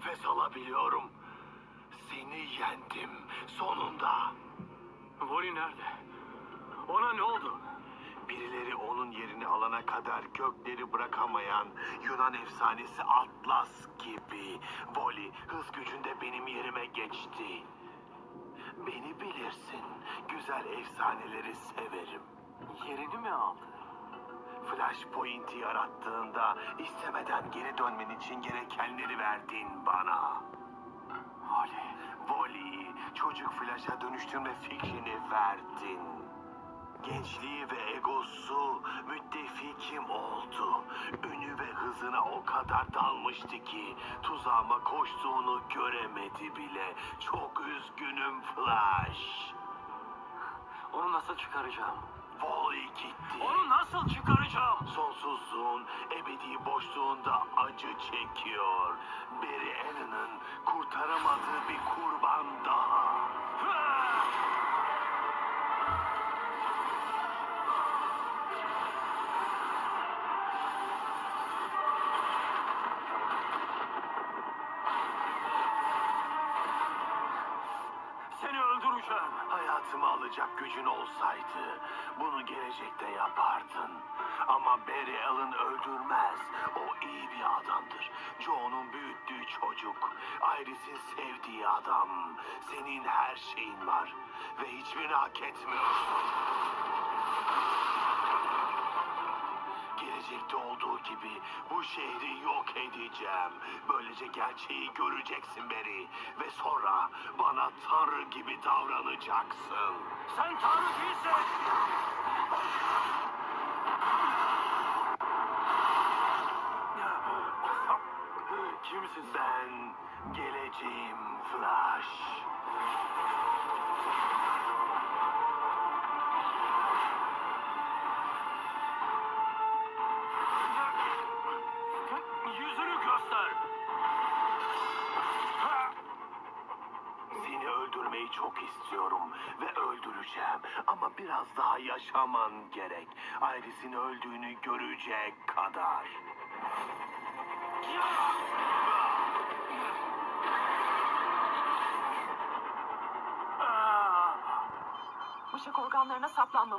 nefes alabiliyorum. Seni yendim sonunda. Vori nerede? Ona ne oldu? Birileri onun yerini alana kadar kökleri bırakamayan Yunan efsanesi Atlas gibi. Voli hız gücünde benim yerime geçti. Beni bilirsin. Güzel efsaneleri severim. Yerini mi aldı? Flashpoint'i yarattığında istemeden geri dönmen için gerekenleri verdin bana. Hali. Voli'yi çocuk Flash'a dönüştürme fikrini verdin. Gençliği ve egosu müttefikim oldu. Ünü ve hızına o kadar dalmıştı ki tuzağıma koştuğunu göremedi bile. Çok üzgünüm Flash. Onu nasıl çıkaracağım? Voli gitti. Onu nasıl çıkaracağım? Sonsuzluğun ebedi boşluğunda acı çekiyor. Barry Allen'ın kurtaramadığı bir kurban daha. Öldüreceğim. Hayatımı alacak gücün olsaydı bunu gelecekte yapardın. Ama Barry Allen öldürmez. O iyi bir adamdır. Joe'nun büyüttüğü çocuk. Iris'in sevdiği adam. Senin her şeyin var. Ve hiçbirini hak etmiyorsun. Gelecekte olduğu gibi bu şehri yok edeceğim. Böylece gerçeği göreceksin Barry. Ve sonra bana tanrı gibi davranacaksın. Sen Tanrı değilsin. Kimsin ben? Geleceğim Flash. Öldürmeyi çok istiyorum ve öldüreceğim. Ama biraz daha yaşaman gerek. Iris'in öldüğünü görecek kadar. Bıçak organlarına saplanmamış.